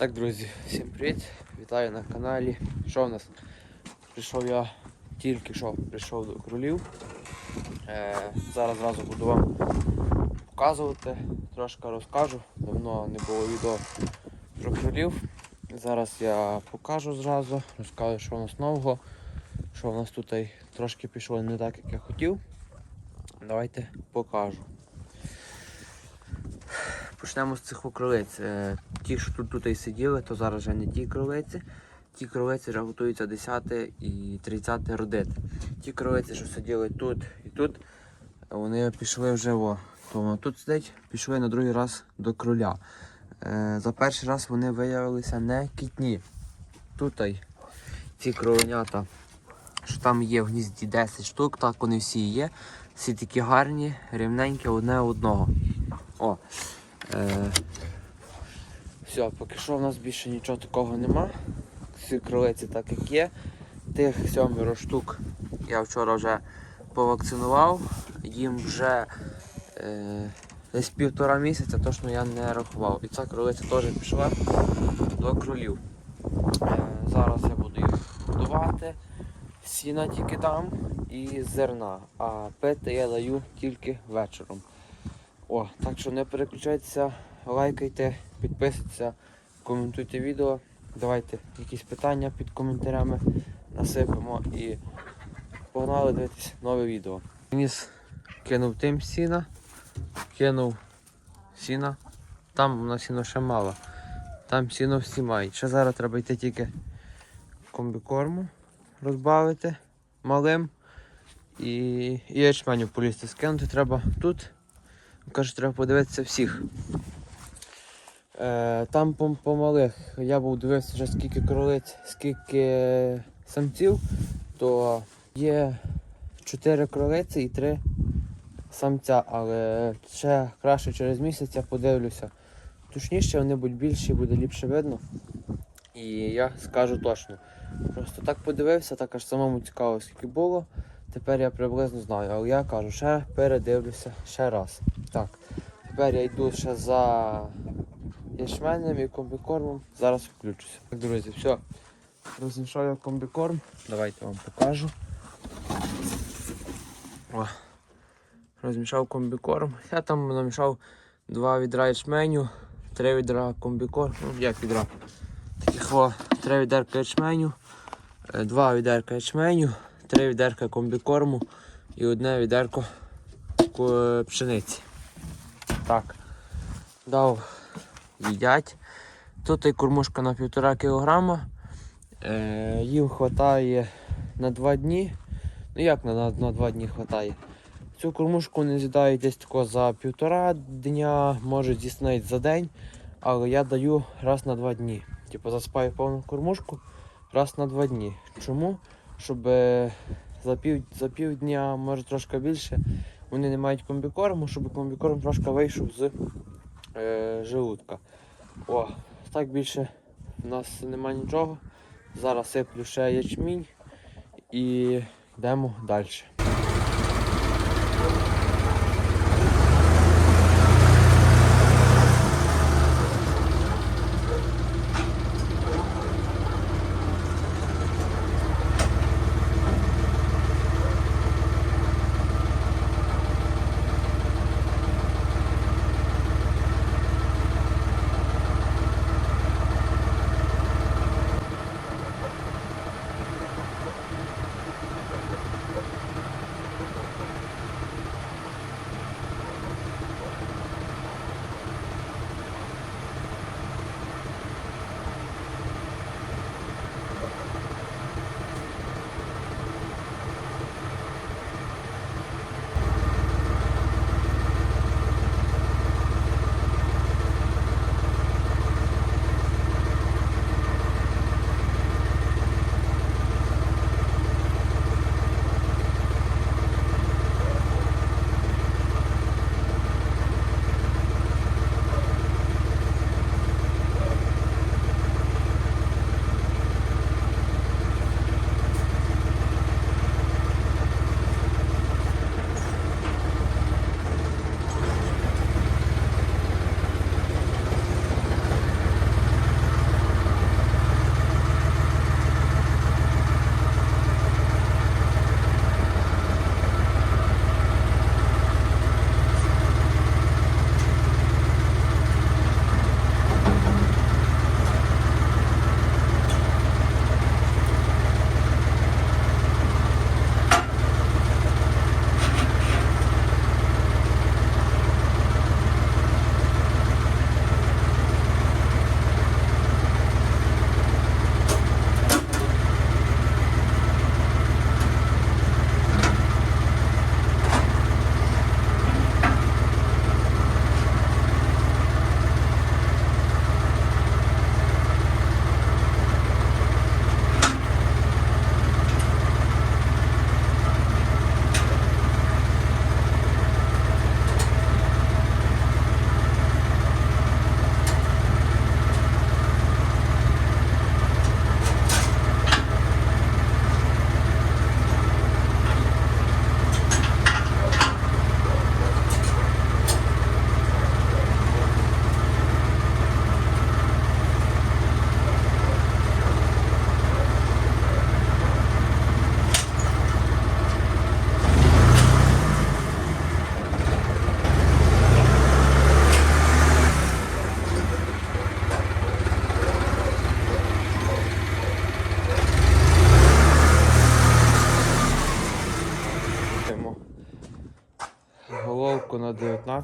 Так, друзі, всім привіт! Вітаю на каналі. Що в нас? Прийшов я тільки що прийшов до кролів. Е, зараз зразу буду вам показувати, трошки розкажу. Давно не було відео про кролів. Зараз я покажу зразу, розкажу, що у нас нового, що у нас тут трошки пішло не так, як я хотів. Давайте покажу. Почнемо з цих кролиць. Е, Ті, що тут, тут і сиділи, то зараз вже не ті кролиці. Ті кролиці вже готуються 10 і 30 родити. Ті кролиці, що сиділи тут і тут, вони пішли вже о. То воно тут сидить, пішли на другий раз до кроля. Е, За перший раз вони виявилися не кітні. Тут ці кроленята, що там є в гнізді 10 штук, так вони всі є. Всі такі гарні, рівненькі одне одного. О, Е, все, поки що в нас більше нічого такого нема. Всі кролиці так як є. Тих сьомеро штук я вчора вже повакцинував. Їм вже е, десь півтора місяця, точно я не рахував. І ця кролиця теж пішла до кролів. Е, зараз я буду їх годувати. Сіна тільки дам і зерна, а пити я даю тільки вечором. О, так що не переключайтеся, лайкайте, підписуйтесь, коментуйте відео. Давайте якісь питання під коментарями насипемо і погнали дивитися нове відео. Ніс кинув тим сіна, кинув сіна. Там у нас сіно ще мало. Там сіно всі мають. Ще зараз треба йти тільки комбікорму розбавити малим і ячменю полізти скинути треба тут. Каже, треба подивитися всіх. Е, Там по, по малих я був дивився вже скільки кролиць, скільки самців, то є 4 кролиці і 3 самця, але ще краще через місяць я подивлюся. Точніше вони будуть більші, буде ліпше видно. І я скажу точно. Просто так подивився, так аж самому цікаво, скільки було. Тепер я приблизно знаю, але я кажу, ще передивлюся ще раз. Так, тепер я йду ще за ячменем і комбікормом. Зараз включуся. Так, друзі, все. Розмішав я комбікорм. Давайте вам покажу. О. Розмішав комбікорм. Я там намішав два відра ячменю, три відра комбікорм. Ну, як відра? Таких о, три відерка ячменю, е, два відерка ячменю, три відерка комбікорму і одне відерко пшениці. Так. Дав їдять. Тут і кормушка на півтора кілограма. Е, їм вистачає на два дні. Ну як на, на, на два дні вистачає? Цю кормушку вони з'їдають десь тако за півтора дня, може дійсно навіть за день, але я даю раз на два дні. Типу заспаю повну кормушку раз на два дні. Чому? Щоб е, за пів, за півдня, може трошки більше, вони не мають комбікорму, щоб комбікорм трошки вийшов з е, желудка. О, так більше в нас нема нічого. Зараз сиплю ще ячмінь і йдемо далі.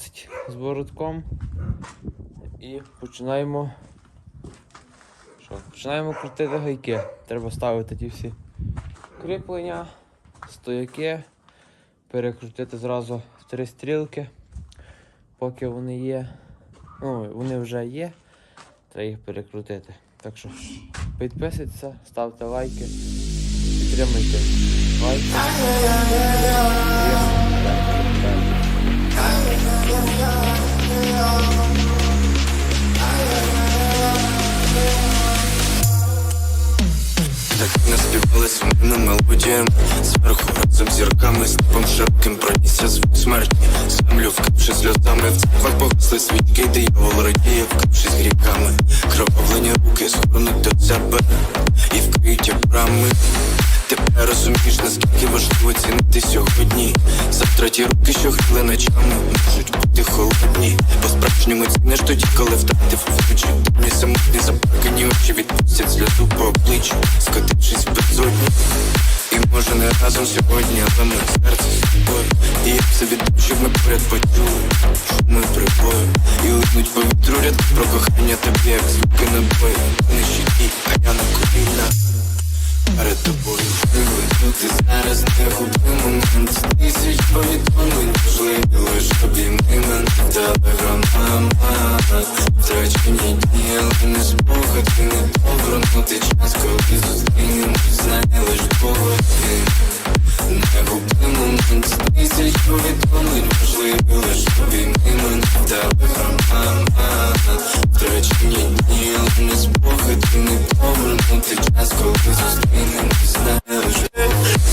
19 з бородком. І починаємо. Що? Починаємо крутити гайки. Треба ставити ті всі кріплення, стояки, перекрутити зразу три стрілки, поки вони є. Ну, вони вже є, треба їх перекрутити. Так що підписуйтесь, ставте лайки, підтримуйте лайки. Не співали сумними мелодіями Зверху разом зірками Степом широким пронісся звук смерті. Землю вкапши сльозами В церквах погасли свічки Диявол радіє, вкапшись гріками Кровавлені руки згорнуть до себе І вкриті брами. Тепер розумієш, наскільки важливо цінити сьогодні. Завтра ті руки, що гріли ночами Можуть бути холодні. По-справжньому ціниш тоді, коли втратив вночі Темні самотні заплакані разом сьогодні, але ми серце з тобою І як все від душі ми поряд почули Шуми прибою І липнуть по вітру ряд про кохання тобі, як звуки набою Не щиті, а я на колінах перед тобою. Виглянути зараз не губи момент. Тисяч повідомлень важливі лиш обійми мене в телеграмах Втрачені дні, але не спогади Не повернути час, коли зустрінемось Знає лиш погоди Не губи момент З Тисяч повідомлень важливі лиш не спогади час, коли зустрінемось лиш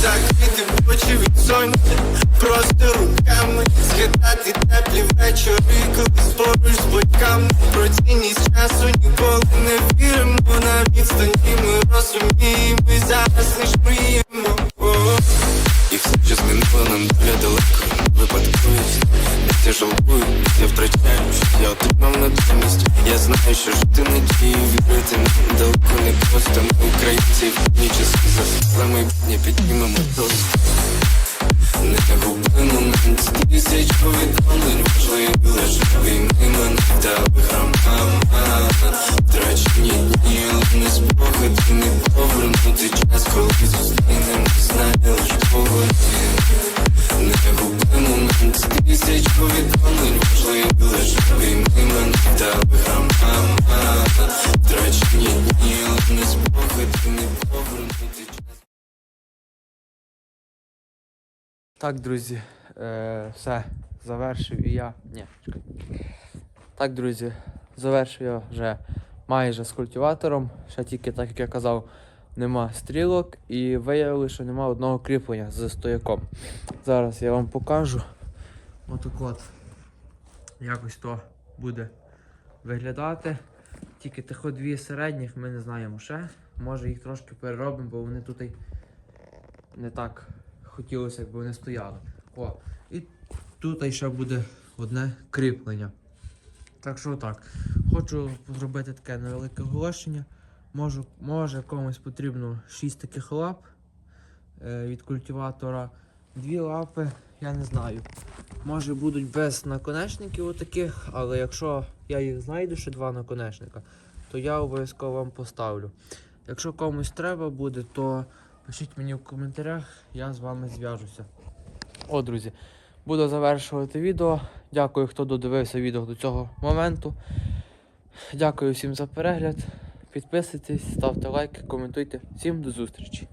Закрити очі від сонця Просто руками Згадати теплі вечори Коли поруч з батьками Про цінність часу ніколи не віримо На відстані ми розуміємо Тисяч повідомлень Важливі лише війни мене в в телеграмах Втрачені дні, але не спогади Не Так, друзі, е, все, завершив і я. Ні, чекай. Так, друзі, завершив я вже майже з культиватором. Ще тільки, так як я казав, нема стрілок і виявили, що нема одного кріплення з стояком. Зараз я вам покажу. Отак от. Якось то буде виглядати. Тільки тих дві середніх ми не знаємо ще. Може їх трошки переробимо, бо вони тут не так хотілося, якби вони стояли. О, і тут ще буде одне кріплення. Так що так. Хочу зробити таке невелике оголошення. Можу, може комусь потрібно 6 таких лап е, від культиватора. Дві лапи, я не знаю. Може будуть без наконечників отаких, але якщо я їх знайду, ще два наконечника, то я обов'язково вам поставлю. Якщо комусь треба буде, то пишіть мені в коментарях, я з вами зв'яжуся. О, друзі, буду завершувати відео. Дякую, хто додивився відео до цього моменту. Дякую всім за перегляд. Підписуйтесь, ставте лайки, коментуйте. Всім до зустрічі!